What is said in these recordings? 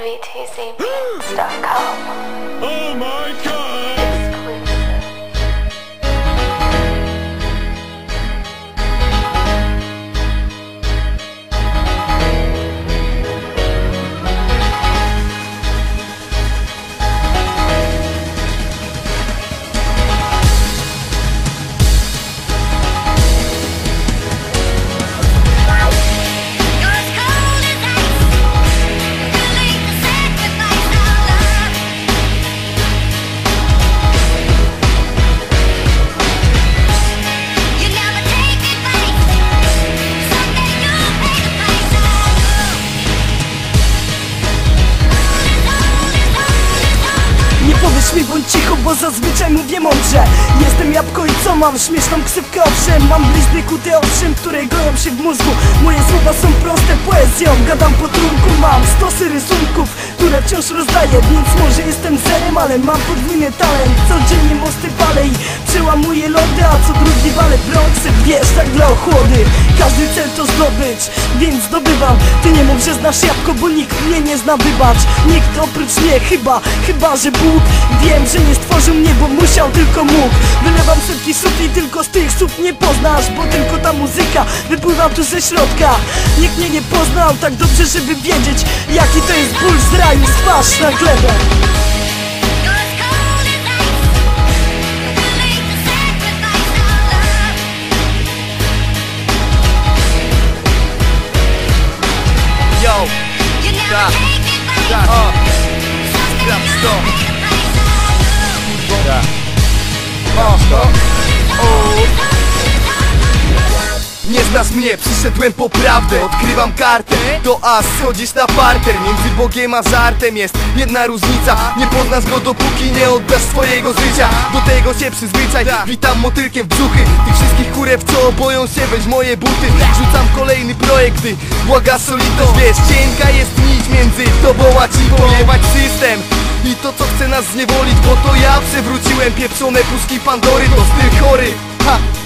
VTCbeats.com. Oh my god! Zazwyczaj mówię mądrze. Jestem jabłko i co mam? Śmieszną ksywkę owszem Mam blizny kuty owszem, które goją się w mózgu. Moje słowa są proste poezją Gadam po trunku, mam stosy rysunków Które wciąż rozdaję, więc może jestem zerem Ale mam podwójny talent. Codziennie mosty palę i przełamuję lody A co drugi walę Bronxy, wiesz, tak dla ochłody Każdy cel to zdobyć, więc zdobywam. Ty nie mów, że znasz jabłko, bo nikt mnie nie zna, wybacz Nikt oprócz mnie, chyba, chyba, że Bóg. Wiem, że nie stworzył mnie, bo musiał, tylko mógł. Wylewam setki słów i tylko z tych słów nie poznasz Bo tylko ta muzyka wypływa tu ze środka. Nikt mnie nie poznał tak dobrze, żeby wiedzieć Jaki to jest ból z raju, twarz na glebę tak, o, Someday rap you'll stop. pay the price. tak. O, stop. Nie znasz mnie, przyszedłem po prawdę. Odkrywam kartę, do as schodzisz na parter. Między Bogiem a żartem jest jedna różnica. Nie poznasz go dopóki nie oddasz swojego życia. Do tego się przyzwyczaj, witam motylkiem w brzuchy. Tych wszystkich kurew co boją się weź moje buty. Rzucam kolejny projekt, gdy błaga solidność Wiesz, cienka jest nić między tobą a ci Pojebać system. I to co chce nas zniewolić Bo to ja przewróciłem pieprzone puszki Pandory. To styl chory, ha!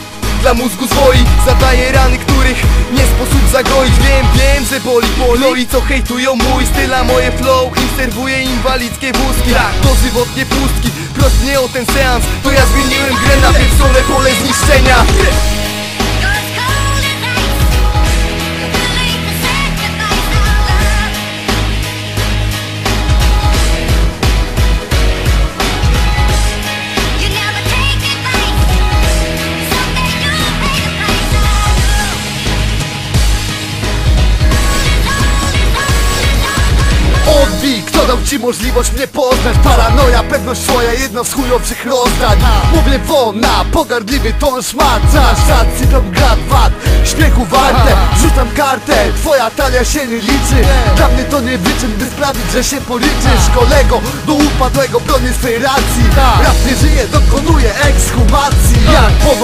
Dla mózgu zwoi Zadaję rany, których nie sposób zagoić Wiem, wiem, że boli, boli. No co hejtują mój styl, a moje flow serwuję inwalidzkie wózki. Dożywotnie pustki. Proś mnie o ten seans To ja zmieniłem grę na pieprzone pole zniszczenia Odbij, kto dał ci możliwość mnie poznać. Paranoja, pewność swoja, jedno z chujowych rozdań. Mówię wona, pogardliwy ton szmat. Za szacji to grad wad, śmiechu warte. Rzucam kartę, twoja talia się nie liczy. Dla mnie to nie wyczyn, by sprawić, że się policzysz. Kolego, do upadłego bronię swej racji. Rap nie żyje, dokonuje ekshumacji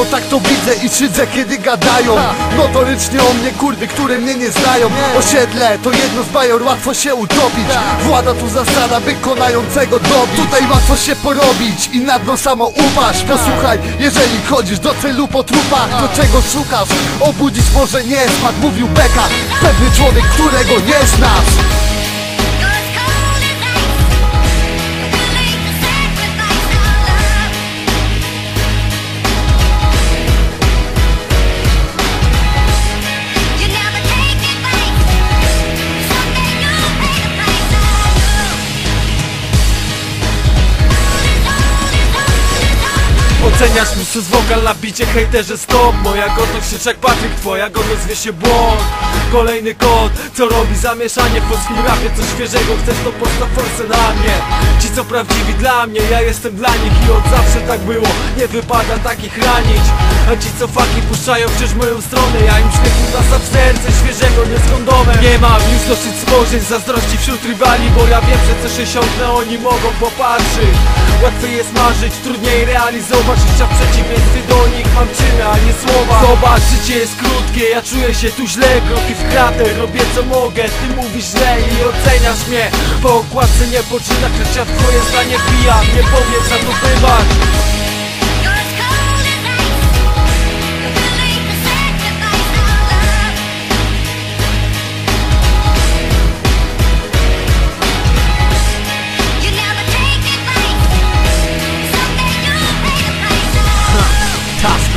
Powo, tak to widzę i szydzę, kiedy gadają. Notorycznie o mnie kurwy, które mnie nie znają. Osiedle to jedno z bajor, łatwo się utopić. Włada tu zasada wykonającego dobić Tutaj łatwo się porobić i na dno samo upaść. Posłuchaj, jeżeli chodzisz do celu po trupach To czego szukasz? Obudzić może nie smak, mówił Beka. Pewny człowiek, którego nie znasz Oceniasz mi przez wokal na bicie hejterze stop Moja godność krzycz jak Patryk, twoja godność zwie się błąd. Kolejny kod, co robi zamieszanie w polskim rapie Co świeżego chcesz to postaw forsę na mnie Ci co prawdziwi dla mnie, ja jestem dla nich I od zawsze tak było, nie wypada takich ranić A ci co faki puszczają wciąż moją stronę. Ja im śmiechu nasa w serce, świeżego nie z Nie mam już dosyć spojrzeń, zazdrości wśród rywali Bo ja wiem, że co się siągnę, oni mogą popatrzeć. Łatwiej jest marzyć, trudniej realizować Życia w przeciwieństwie do nich mam czyny, a nie słowa. Zobacz, życie jest krótkie, ja czuję się tu źle. Kroki w krater, robię co mogę Ty mówisz źle i oceniasz mnie. Po okładce nie ja w twoje zdanie wbijam Nie powiedz, za to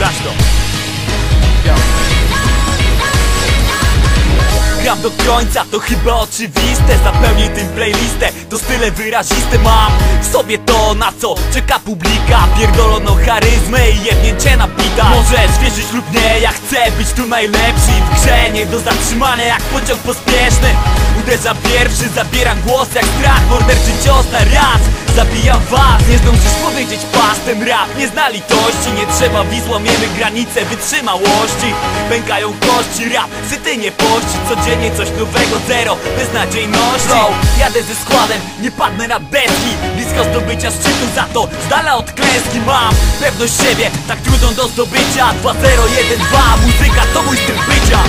sprawdź to. Gram do końca, to chyba oczywiste. Zapełnij tym playlistę, to style wyraziste Mam. W sobie to, na co czeka publika. Pierdolono charyzmę i jednięcie na pita Możesz wierzyć lub nie, ja chcę być tu najlepszy. W grze nie do zatrzymania jak pociąg pospieszny. Uderzam pierwszy, zabieram głos jak strach. Morderczy cios na raz Zabijam was, nie zdążysz powiedzieć pas Ten rap nie zna litości. Nie trzeba wiz, łamiemy granice wytrzymałości. Pękają kości, rap syty nie pości. Codziennie coś nowego, zero beznadziejności. Flow, jadę ze składem, nie padnę na deski Blisko zdobycia szczytu, za to z dala od klęski Mam pewność siebie, tak trudną do zdobycia. 2, 0, 1, 2, muzyka to mój styl bycia